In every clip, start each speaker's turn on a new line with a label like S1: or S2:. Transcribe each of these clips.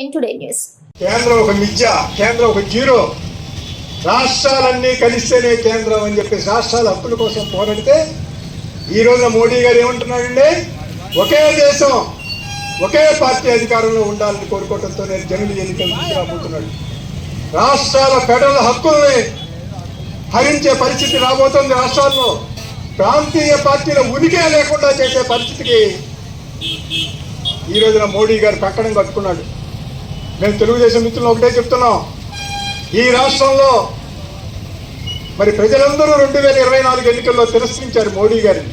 S1: ఎన్ today news
S2: కేంద్రం ఒక మిథ్య కేంద్రం ఒక జీరో. రాష్ట్రాలన్నీ కలిస్తేనే కేంద్రం అని చెప్పేసి రాష్ట్రాల హక్కుల కోసం పోరాడితే ఈ రోజున మోడీ గారు ఏమంటున్నాడండి ఒకే దేశం ఒకే పార్టీ అధికారంలో ఉండాలని కోరుకోవడంతో నేను జనులు ఎన్నికలు తీసుకురాబోతున్నాడు. రాష్ట్రాల ఫెడరల్ హక్కుల్ని హరించే పరిస్థితి రాబోతుంది రాష్ట్రాల్లో. ప్రాంతీయ పార్టీల ఉనికే లేకుండా చేసే పరిస్థితికి ఈ రోజున మోడీ గారు కంకణం కట్టుకున్నాడు మేము తెలుగుదేశం మిత్రులు ఒకటే చెప్తున్నాం. ఈ రాష్ట్రంలో మరి ప్రజలందరూ రెండు వేల ఇరవై నాలుగు ఎన్నికల్లో తిరస్కరించారు మోడీ గారిని.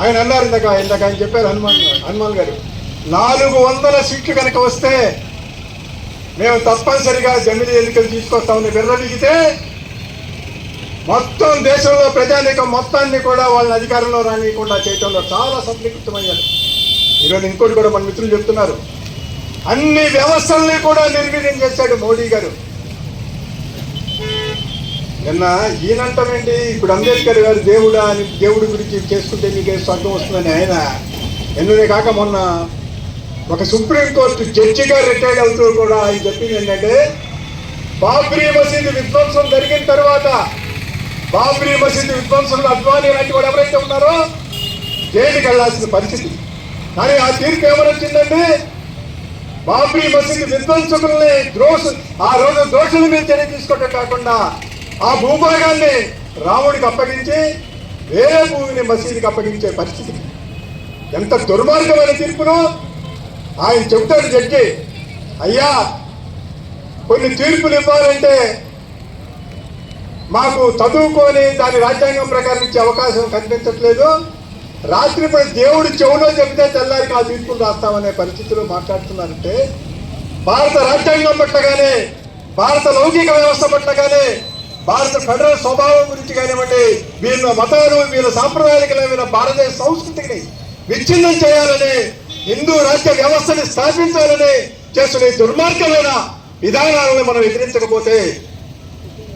S2: ఆయన అన్నారు ఇందాక ఇందాక ఆయన చెప్పారు హనుమాన్ హనుమాన్ గారు. నాలుగు వందల సీట్లు కనుక వస్తే మేము తప్పనిసరిగా జమిలి ఎన్నికలు తీసుకొస్తామని విర్రడిగితే మొత్తం దేశంలో ప్రజానీకం మొత్తాన్ని కూడా వాళ్ళని అధికారంలో రానియకుండా చేయడంలో చాలా సంతృప్తమయ్యారు ఈరోజు ఇంకోటి కూడా మన మిత్రులు చెప్తున్నారు. అన్ని వ్యవస్థల్ని కూడా నిర్వీర్యం చేశాడు మోడీ గారు. నిన్న ఈయనంటామేంటి ఇప్పుడు అంబేద్కర్ గారు దేవుడా అని దేవుడి గురించి చేసుకుంటే మీకే స్వర్గం వస్తుందని ఆయన ఎన్నునే కాక మొన్న ఒక సుప్రీంకోర్టు జడ్జిగా రిటైర్డ్ అవుతూ కూడా ఆయన చెప్పింది ఏంటంటే బాబ్రీ మసీదు విధ్వంసం జరిగిన తర్వాత బాబ్రీ మసీదు విధ్వంసంలో అద్వానీ లాంటి వాడు ఎవరైతే ఉన్నారో జైలుకి వెళ్ళాల్సిన పరిస్థితి. కానీ ఆ తీర్పు ఏమని వచ్చిందంటే బాబ్రీ మసీదు విధ్వంసకుల్ని ద్రోష ఆ రోజు దోషుల మీద చర్య తీసుకోవటం కాకుండా ఆ భూభాగాన్ని రాముడికి అప్పగించి వేరే భూమిని మసీదుకి అప్పగించే పరిస్థితి. ఎంత దుర్మార్గమైన తీర్పును ఆయన చెప్తాడు జడ్జి అయ్యా కొన్ని తీర్పులు ఇవ్వాలంటే మాకు చదువుకొని దాని రాజ్యాంగం ప్రకారం ఇచ్చే అవకాశం కనిపించట్లేదు రాత్రిపూట దేవుడు చెవులో చెబితే తెల్లారికి ఆ తీర్పులు రాస్తామనే పరిస్థితిలో మాట్లాడుతున్నారంటే భారత రాజ్యాంగం పట్ల కానీ భారత లౌకిక వ్యవస్థ పట్ల కానీ భారత ఫెడరల్ స్వభావం గురించి కానివ్వండి వీళ్ళ మతాలు వీళ్ళ సాంప్రదాయాలకు వీళ్ళ భారతదేశ సంస్కృతిని విచ్ఛిన్నం చేయాలని హిందూ రాజ్య వ్యవస్థని స్థాపించాలని చేస్తున్న ఈ దుర్మార్గమైన విధానాలను మనం ఎదిరించకపోతే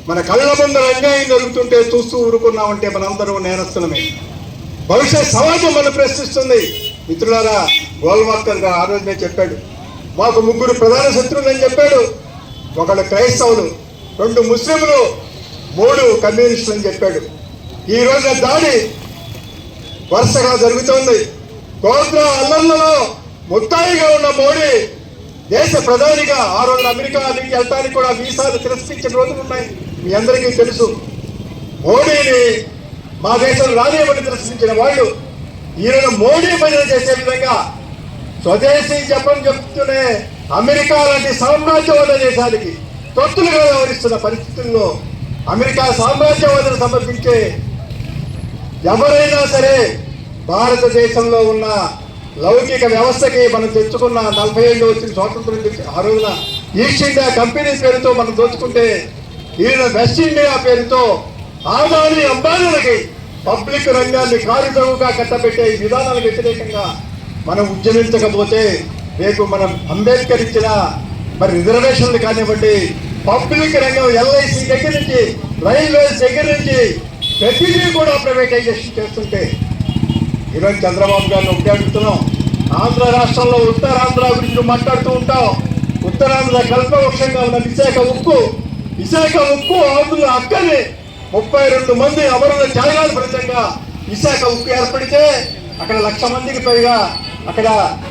S2: మన కళ్ళ ముందర అన్యాయం జరుగుతుంటే చూస్తూ ఊరుకున్నామంటే మనందరం నేరస్తులమే. భవిష్యత్ సమాజం మనం ప్రశ్నిస్తుంది. మిత్రులారా గోల్మార్కర్ గారు ఆ రోజునే చెప్పాడు. మాకు ముగ్గురు ప్రధాన శత్రువులు అని చెప్పాడు. ఒకళ్ళు క్రైస్తవులు రెండు ముస్లింలు మూడు కమ్యూనిస్టులు అని చెప్పాడు. ఈ రోజున దాడి వరుసగా జరుగుతోంది. గోత్ర అల్లర్లలో ముత్తాయిగా ఉన్న మోడీ దేశ ప్రధానిగా ఆ రోజు అమెరికా నుంచి వెళ్ళడానికి కూడా వీసాలు తిరస్కరించిన రోజులు ఉన్నాయి. మీ అందరికీ తెలుసు. మోడీని మా దేశం రానియమని ప్రశ్నించిన వాళ్ళు ఈరోజు మోడీ భజన చేసే విధంగా స్వదేశీ జపం చెప్తూనే అమెరికా లాంటి సామ్రాజ్యవాద దేశానికి తొత్తులుగా వ్యవహరిస్తున్న పరిస్థితుల్లో అమెరికా సామ్రాజ్యవాదం సమర్పించే ఎవరైనా సరే భారతదేశంలో ఉన్న లౌకిక వ్యవస్థకి మనం తెచ్చుకున్న నలభై ఏళ్ళు వచ్చిన స్వాతంత్రం ఆ రోజున ఈస్ట్ ఇండియా కంపెనీ పేరుతో మనం దోచుకుంటే ఈయన వెస్ట్ ఇండియా పేరుతో ఆదాని అంబానీలకి పబ్లిక్ రంగాన్ని కారుదవుగా కట్టబెట్టే ఈ విధానాలకు వ్యతిరేకంగా మనం ఉద్యమించకపోతే రేపు మనం అంబేద్కర్ ఇచ్చిన మరి రిజర్వేషన్లు కానివ్వండి పబ్లిక్ రంగం ఎల్ఐసి దగ్గర నుంచి రైల్వేస్ దగ్గర నుంచి ప్రతిదీ కూడా ప్రైవేటైజేషన్ చేస్తుంటే ఈరోజు చంద్రబాబు గారిని ఒకటే అడుగుతున్నాం. ఆంధ్ర రాష్ట్రంలో ఉత్తరాంధ్ర గురించి మాట్లాడుతూ ఉంటాం. ఉత్తరాంధ్ర కల్పవృక్షంగా ఉన్న విశాఖ ఉక్కు విశాఖ ఉక్కు ఆంధ్రుల అక్కనే ముప్పై రెండు మంది అమరుల త్యాగాల ఫలితంగా విశాఖ ఉక్కు ఏర్పడితే అక్కడ లక్ష మందికి పైగా అక్కడ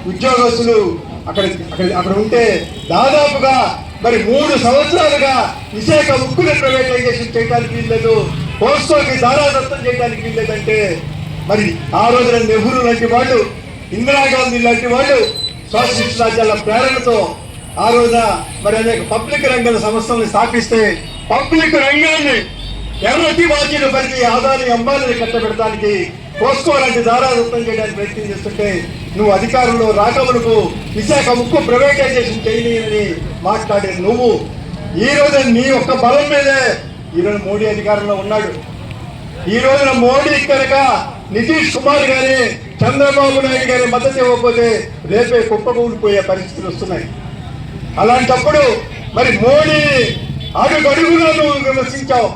S2: ఉద్యోగస్తులు అక్కడ అక్కడ అక్కడ ఉంటే దాదాపుగా మరి మూడు సంవత్సరాలుగా విశాఖ ఉక్కుని ప్రైవేటైజేషన్ చేయడానికి వీల్లేదు పోస్టోకి దారాదత్తం చేయడానికి వీల్లేదంటే మరి ఆ రోజున నెహ్రూ లాంటి వాళ్ళు ఇందిరాగాంధీ లాంటి వాళ్ళు సోషలిస్ట్ రాజ్యాల ప్రేరణతో ఆ రోజున మరి అనేక పబ్లిక్ రంగాల సంస్థలను స్థాపిస్తే పబ్లిక్ రంగాన్ని ఎర్రటి వాచీలు పరిచి ఆదాని అంబాలని కట్టబెడటానికి పోస్కో లాంటి దారాదత్తం చేయడానికి ప్రయత్నం చేస్తుంటే నువ్వు అధికారంలో రాకమునకు విశాఖ ముక్కు ప్రైవేటైజేషన్ చేయలేని మాట్లాడే నువ్వు. ఈ రోజు నీ యొక్క బలం మీదే ఈరోజు మోడీ అధికారంలో ఉన్నాడు. ఈ రోజున మోడీ కనుక నితీష్ కుమార్ గారి చంద్రబాబు నాయుడు గారి మద్దతు ఇవ్వకపోతే రేపే కుప్పకూలిపోయే పరిస్థితులు వస్తున్నాయి. అలాంటప్పుడు మరి మోడీ అడుగు అడుగులో నువ్వు విమర్శించావు?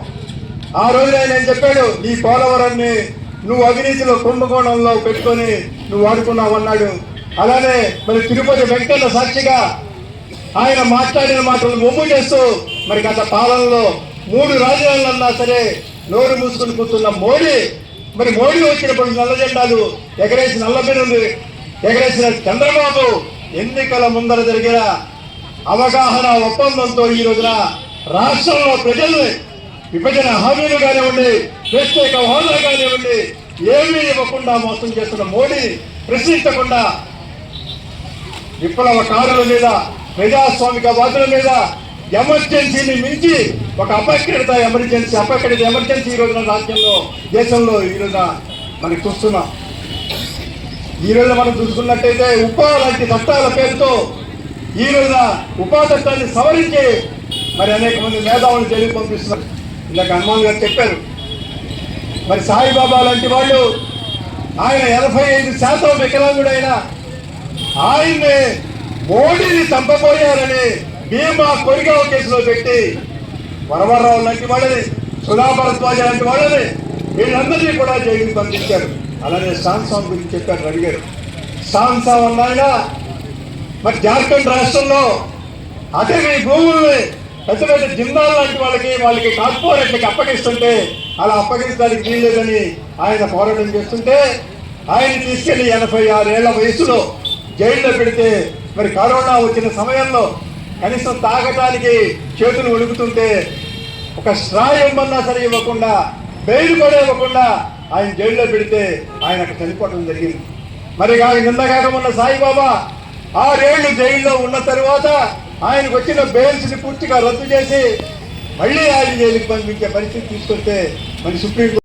S2: ఆ రోజున ఆయన చెప్పాడు ఈ పోలవరాన్ని నువ్వు అవినీతిలో కుంభకోణంలో పెట్టుకొని నువ్వు వాడుకున్నావు అన్నాడు. అలానే మరి తిరుపతి వెంకన్న సాక్షిగా ఆయన మాట్లాడిన మాటలు మొమ్ము చేస్తూ మరి గత పాలనలో మూడు రాజధానులు అన్నా సరే నోరు మూసుకుని కూర్చున్న మోడీ మరి మోడీ వచ్చినప్పుడు నల్ల జెండాలు ఎగరేసి నల్ల ఎగరేసిన చంద్రబాబు ఎన్నికల ముందర జరిగిన అవగాహన ఒప్పందంతో ఈ రోజున రాష్ట్రంలో ప్రజలు విభజన హామీలు కానివ్వండి ప్రత్యేక హోదా కానివ్వండి ఏమీ ఇవ్వకుండా మోసం చేస్తున్న మోడీ ప్రశ్నించకుండా విప్లవకారుల మీద ప్రజాస్వామిక వాదుల మీద ఎమర్జెన్సీని మించి ఒక అపక్రిత ఎమర్జెన్సీ అపక్రిత ఎమర్జెన్సీ ఈ రోజున రాజ్యంలో దేశంలో ఈ రోజున మనకి చూస్తున్నాం. ఈ మనం చూసుకున్నట్టయితే ఉపా లాంటి చట్టాల పేరుతో ఈ రోజున ఉపా చట్టాన్ని సవరించి మరి అనేక మంది మేధావులు తెలియ పంపిస్తున్నారు. ఇందాక హనుమాన్ గారు చెప్పారు. మరి సాయిబాబా లాంటి వాళ్ళు ఆయన ఎనభై ఐదు శాతం వికలాంగుడైన ఆయన్ని మోడీని చంపబోయారని భీమా కొరిగావ కేసులో పెట్టి వరవరరావు లాంటి వాళ్ళని సుధాభరద్వాజ లాంటి వాళ్ళని వీళ్ళందరినీ కూడా జైలుకి పంపించారు. అలానే సాంసాం గురించి చెప్పారు అడిగారు గారు. సాంసాం అన్నాయన మరి జార్ఖండ్ రాష్ట్రంలో అటవీ భూముల్ని పెద్ద పెద్ద జిందాల్ లాంటి వాళ్ళకి వాళ్ళకి కార్పొరేట్లకి అప్పగిస్తుంటే అలా అప్పగించడానికి వీల్లేదని ఆయన పోరాటం చేస్తుంటే ఆయన తీసుకెళ్ళి ఎనభై ఆరేళ్ళ వయసులో జైల్లో పెడితే మరి కరోనా వచ్చిన సమయంలో కనీసం తాగటానికి చేతులు ఉడుకుతుంటే ఒక శ్రాయమన్నా సరే ఇవ్వకుండా బెయిల్ కూడా ఇవ్వకుండా ఆయన జైల్లో పెడితే ఆయన అక్కడ చనిపోవడం జరిగింది మరి కాక నిన్నగాక సాయిబాబా ఆరేళ్ళు జైల్లో ఉన్న తర్వాత ఆయనకు వచ్చిన బెయిల్స్ని పూర్తిగా రద్దు చేసి మళ్ళీ ఆయన జైలుకి పంపించే పరిస్థితి తీసుకొస్తే మరి సుప్రీం